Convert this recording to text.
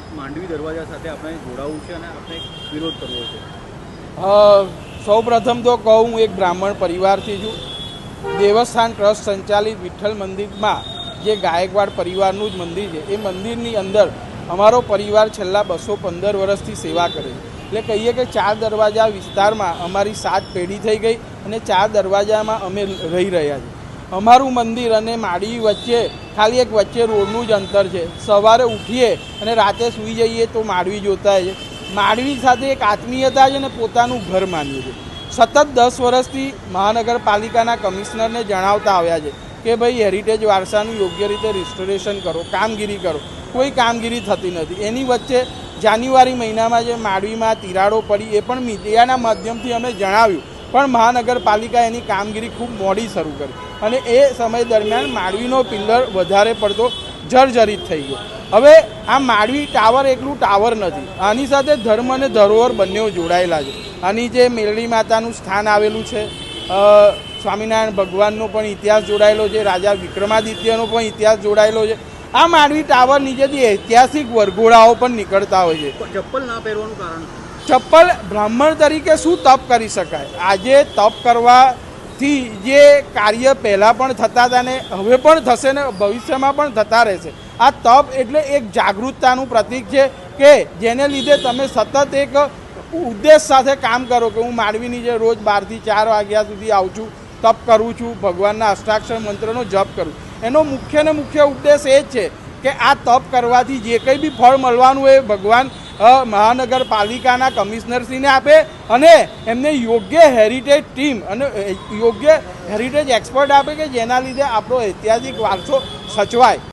આપણે જોડાવવું છે અને આપણે વિરોધ કરવો છે. સૌ પ્રથમ તો કહું હું એક બ્રાહ્મણ પરિવારથી છું. દેવસ્થાન ટ્રસ્ટ સંચાલિત વિઠ્ઠલ મંદિરમાં જે ગાયકવાડ પરિવારનું જ મંદિર છે, એ મંદિરની અંદર અમારો પરિવાર છેલ્લા બસો પંદર વર્ષથી સેવા કરે છે. એટલે કહીએ કે ચાર દરવાજા વિસ્તારમાં અમારી સાત પેઢી થઈ ગઈ અને ચાર દરવાજામાં અમે રહી રહ્યા છીએ. અમારું મંદિર અને માળી વચ્ચે, ખાલી એક વચ્ચે રોડનું જ અંતર છે. સવારે ઉઠીએ અને રાતે સૂઈ જઈએ તો માળવી જોતા છે. માળવી સાથે એક આત્મીયતા છે અને પોતાનું ઘર માનીએ છીએ. સતત દસ વર્ષથી મહાનગરપાલિકાના કમિશનરને જણાવતા આવ્યા છે કે ભાઈ હેરિટેજ વારસાનું યોગ્ય રીતે રિસ્ટોરેશન કરો, કામગીરી કરો. કોઈ કામગીરી થતી નથી. એની વચ્ચે જાન્યુઆરી મહિનામાં જે માળવીમાં તિરાડો પડી, એ પણ મીડિયાના માધ્યમથી અમે જણાવ્યું. પણ મહાનગરપાલિકા એની કામગીરી ખૂબ મોડી શરૂ કરી. અને એ સમય દરમિયાન માંડવીનો પિલ્લર વધારે પડતો જર્જરિત થઈ ગયો. હવે આ માંડવી ટાવર એકલું ટાવર નથી. આની સાથે ધર્મ અને ધરોહર બંને જોડાયેલા છે. આની જે મેલડી માતાનું સ્થાન આવેલું છે સ્વામિનારાયણ ભગવાનનો પણ ઇતિહાસ જોડાયેલો છે રાજા વિક્રમાદિત્યનો પણ ઇતિહાસ જોડાયેલો છે. આ માંડવી ટાવર નીચેથી ઐતિહાસિક વરઘોડાઓ પણ નીકળતા હોય છે. ચપ્પલ ના પહેરવાનું કારણ? ચપ્પલ બ્રાહ્મણ તરીકે શું તપ કરી શકાય? આજે તપ કરવાથી જે કાર્ય પહેલાં પણ થતા હતા ને હવે પણ થશે ને ભવિષ્યમાં પણ થતા રહેશે. આ તપ એટલે એક જાગૃતતાનું પ્રતીક છે કે જેને લીધે તમે સતત એક ઉદ્દેશ સાથે કામ કરો કે હું માંડવીની જે રોજ બારથી ચાર વાગ્યા સુધી આવું છું, તપ કરું છું, ભગવાનના અષ્ટાક્ષર મંત્રનો જપ કરું. એનો મુખ્ય ને મુખ્ય ઉદ્દેશ એ જ છે કે આ તપ કરવાથી જે કંઈ બી ફળ મળવાનું હોય ભગવાન મહાનગરપાલિકાના કમિશનરશ્રીને આપે અને એમને યોગ્ય હેરિટેજ ટીમ અને યોગ્ય હેરિટેજ એક્સપર્ટ આપે કે જેના લીધે આપણો ઐતિહાસિક વારસો સચવાય.